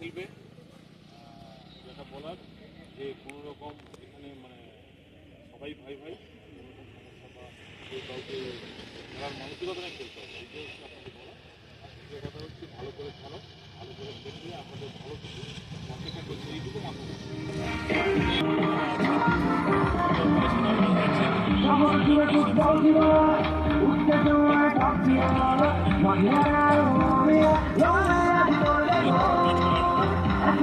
খেলবে যেটা বলার যে কোনো রকম এখানে মানে সবাই ভাই ভাই, কোনো রকম সমস্যা বা কেউ কাউকে খেলার মানসিকতা নিয়ে খেলতে হবে, এইটাই হচ্ছে আপনাদের বলা আর দ্বিতীয় কথা হচ্ছে ভালো করে খেলো, ভালো করে খেললে আপনাদের ভালো কিছু অপেক্ষা করছে এইটুকু মাথা উত্তেজনায় কাঁপছি আমার মনে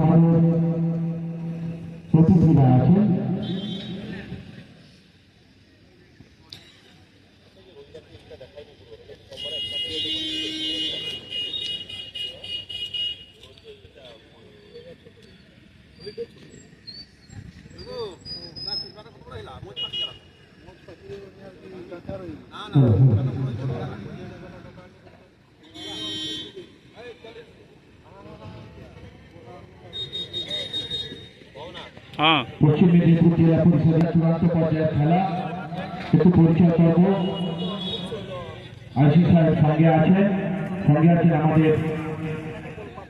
আমাদের অতিথিরা আছেন হ্যাঁ পশ্চিম মেদিনীপুর জেলা পরিষদের চূড়ান্ত পর্যায়ের খেলা। একটু পরিচয় করব। আইসি সাহেব সঙ্গে আছেন। সঙ্গে আছেন আমাদের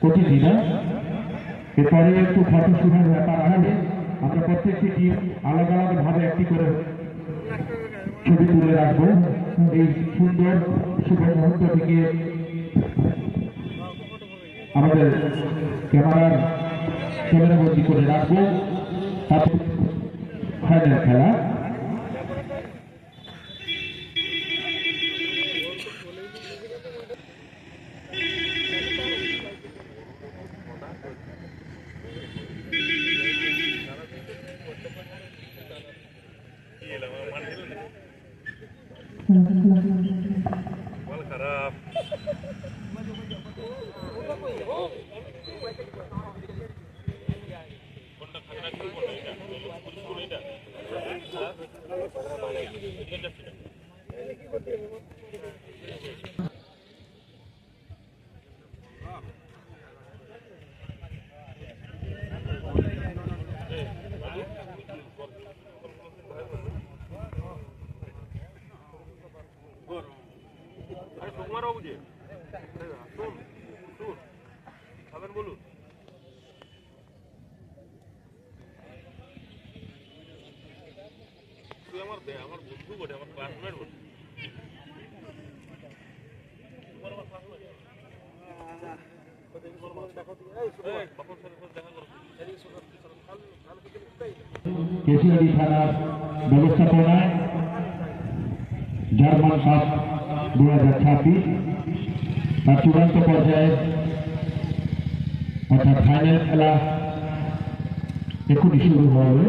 অতিথিরা এরপরে একটু ফটো শুটের ব্যাপার হবে। আমরা প্রত্যেকটি টিম আলাদা আলাদা ভাবে একটি করে ছবি তুলে রাখব? এই সুন্দর শুভ মুহূর্তটিকে আমাদের ক্যামেরার ক্যামেরাবন্দি করে রাখব। ফাইনাল খেলা। খারাপ। বলুন কেশিয়ারি থানার ব্যবস্থাপনায় জার্মান কাপ দু হাজার ছাব্বিশ, তার চূড়ান্ত পর্যায়ে অর্থাৎ ফাইনাল খেলা এখনই শুরু হবে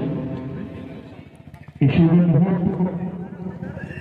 এই শুরু মুহূর্ত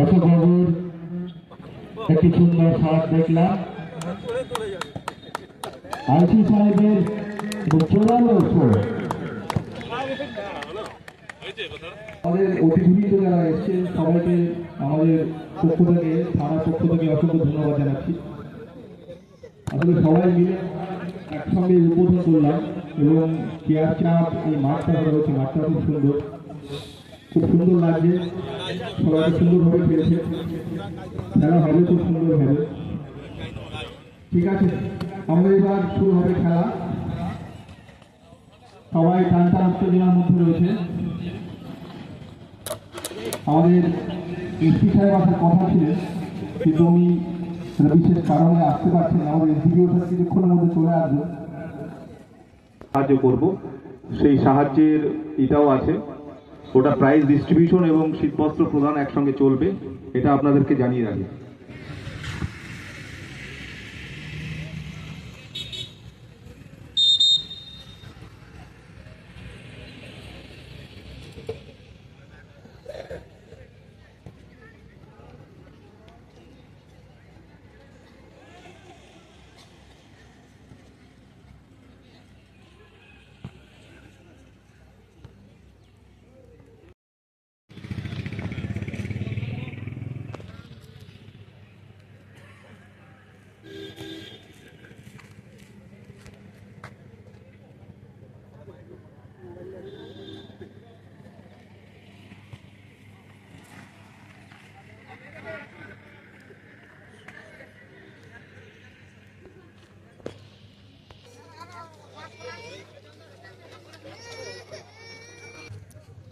অশোকবাবুর একটি সুন্দর শট দেখলাম। আইসি সাহেবের চোরালো আমাদের সবাইকে আমাদের পক্ষ থেকে, থানার আসলে সবাই মিলে একসঙ্গে উদ্বোধন করলাম এবং চেয়ার চাপ, এই মাঠটা হচ্ছে, মাঠটা খুব সুন্দর। খুব সুন্দর লাগছে। সবাই সুন্দরভাবে খেলেছে। খেলা হবে, খুব সুন্দর হবে। ঠিক আছে, আমরা এবার শুরু হবে খেলা। সবাই টান টান উত্তেজনার মধ্যে রয়েছে। আমাদের এসপি সাহেব আসার কথা ছিলেন কিন্তু একটা বিশেষ কারণে আসতে পারছেন আমাদের এসডিপিও স্যার কিছুক্ষণের মধ্যে চলে আসবে। সাহায্য করব। সেই সাহায্যের এটাও আছে। ওটা প্রাইজ ডিস্ট্রিবিউশন এবং শীতবস্ত্র প্রদান একসঙ্গে চলবে এটা আপনাদেরকে জানিয়ে রাখি।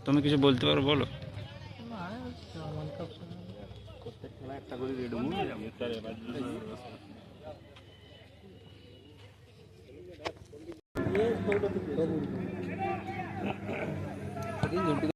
তুমি কিছু বলতে পারো বলো।